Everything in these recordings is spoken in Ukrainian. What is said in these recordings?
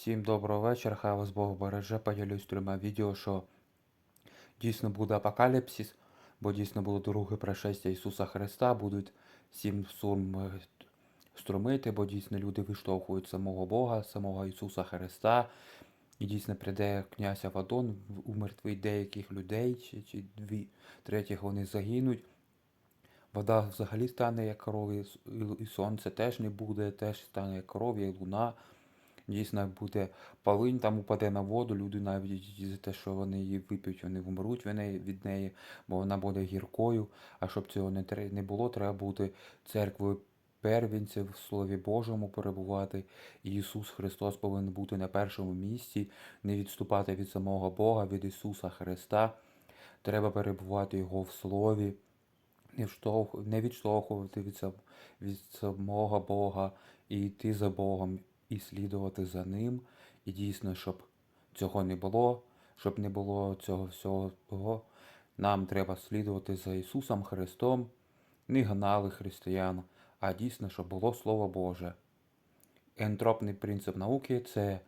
Всім доброго вечора, хай вас Бог береже. Поділюсь трьома відео, що дійсно буде апокаліпсис, бо дійсно буде друге пришестя Ісуса Христа, будуть сім сурм е, струмити, бо дійсно люди виштовхують самого Бога, самого Ісуса Христа. І дійсно прийде князь Авадон, умертвить деяких людей, чи, чи дві третіх вони загинуть. Вода взагалі стане як кров, і сонце теж не буде, теж стане як кров, і луна. Дійсно буде полинь там упаде на воду, люди навіть за те, що вони її вип'ють, вони вмруть від неї, бо вона буде гіркою. А щоб цього не, було, треба бути церквою первінців в Слові Божому перебувати. Ісус Христос повинен бути на першому місці, не відступати від самого Бога, від Ісуса Христа. Треба перебувати Його в Слові не, відштовхувати від самого Бога і йти за Богом, і слідувати за Ним. І дійсно, щоб цього не було, щоб не було цього всього, нам треба слідувати за Ісусом Христом, не гнали християн, а дійсно, щоб було Слово Боже. Ентропний принцип науки це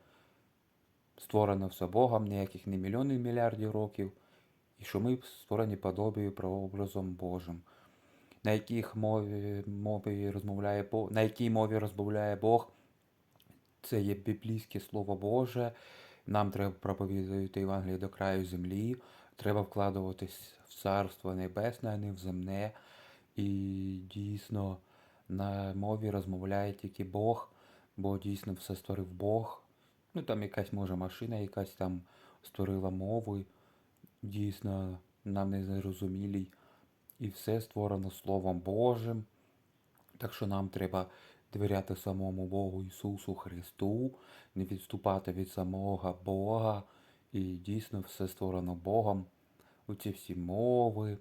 створено все Богом, ніяких не мільйонів мільярдів років, і що ми створені подобію прообразом Божим. На яких мові, мові розмовляє на якій мові розмовляє Бог, це є біблійське Слово Боже. Нам треба проповідувати Євангеліє до краю землі, треба вкладуватись в Царство Небесне, а не в земне. І дійсно на мові розмовляє тільки Бог, бо дійсно все створив Бог. Ну там якась може машина, якась там створила мови, дійсно нам не зрозумілі. І все створено Словом Божим. Так що нам треба довіряти самому Богу Ісусу Христу, не відступати від самого Бога. І дійсно все створено Богом. Оці всі мови.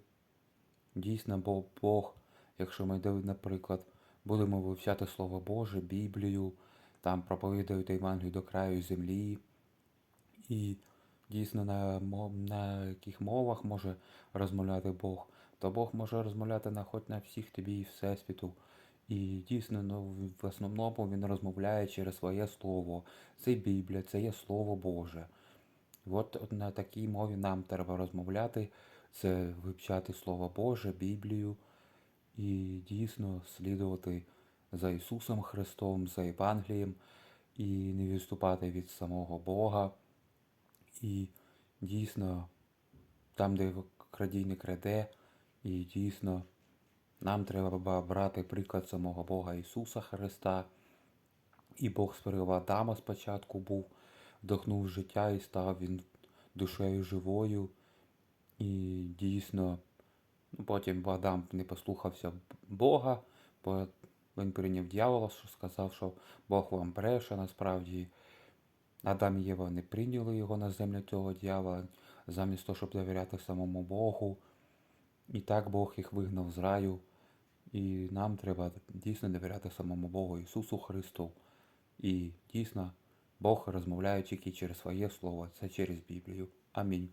Дійсно, бо Бог, якщо ми, наприклад, будемо вивчати Слово Боже, Біблію, там проповідують Євангелію до краю землі. І дійсно на, на яких мовах може розмовляти Бог, то Бог може розмовляти на хоч на всіх тобі і всесвіту. І дійсно, ну, в- основному він розмовляє через своє слово. Це Біблія, це є Слово Боже. От на такій мові нам треба розмовляти, це вивчати Слово Боже, Біблію і дійсно слідувати за Ісусом Христом, за Євангелієм і не відступати від самого Бога. І дійсно, там, де крадій не краде, і дійсно нам треба брати приклад самого Бога Ісуса Христа. І Бог створив Адама спочатку був, вдохнув життя і став він душею живою. І дійсно, ну, потім Адам не послухався Бога, бо він прийняв дьявола, що сказав, що Бог вам бреше насправді. Адам і Єва не прийняли його на землю цього дьявола, замість того, щоб довіряти самому Богу. І так Бог їх вигнав з раю. І нам треба дійсно довіряти самому Богу Ісусу Христу. І дійсно Бог розмовляє тільки через своє Слово, це через Біблію. Амінь.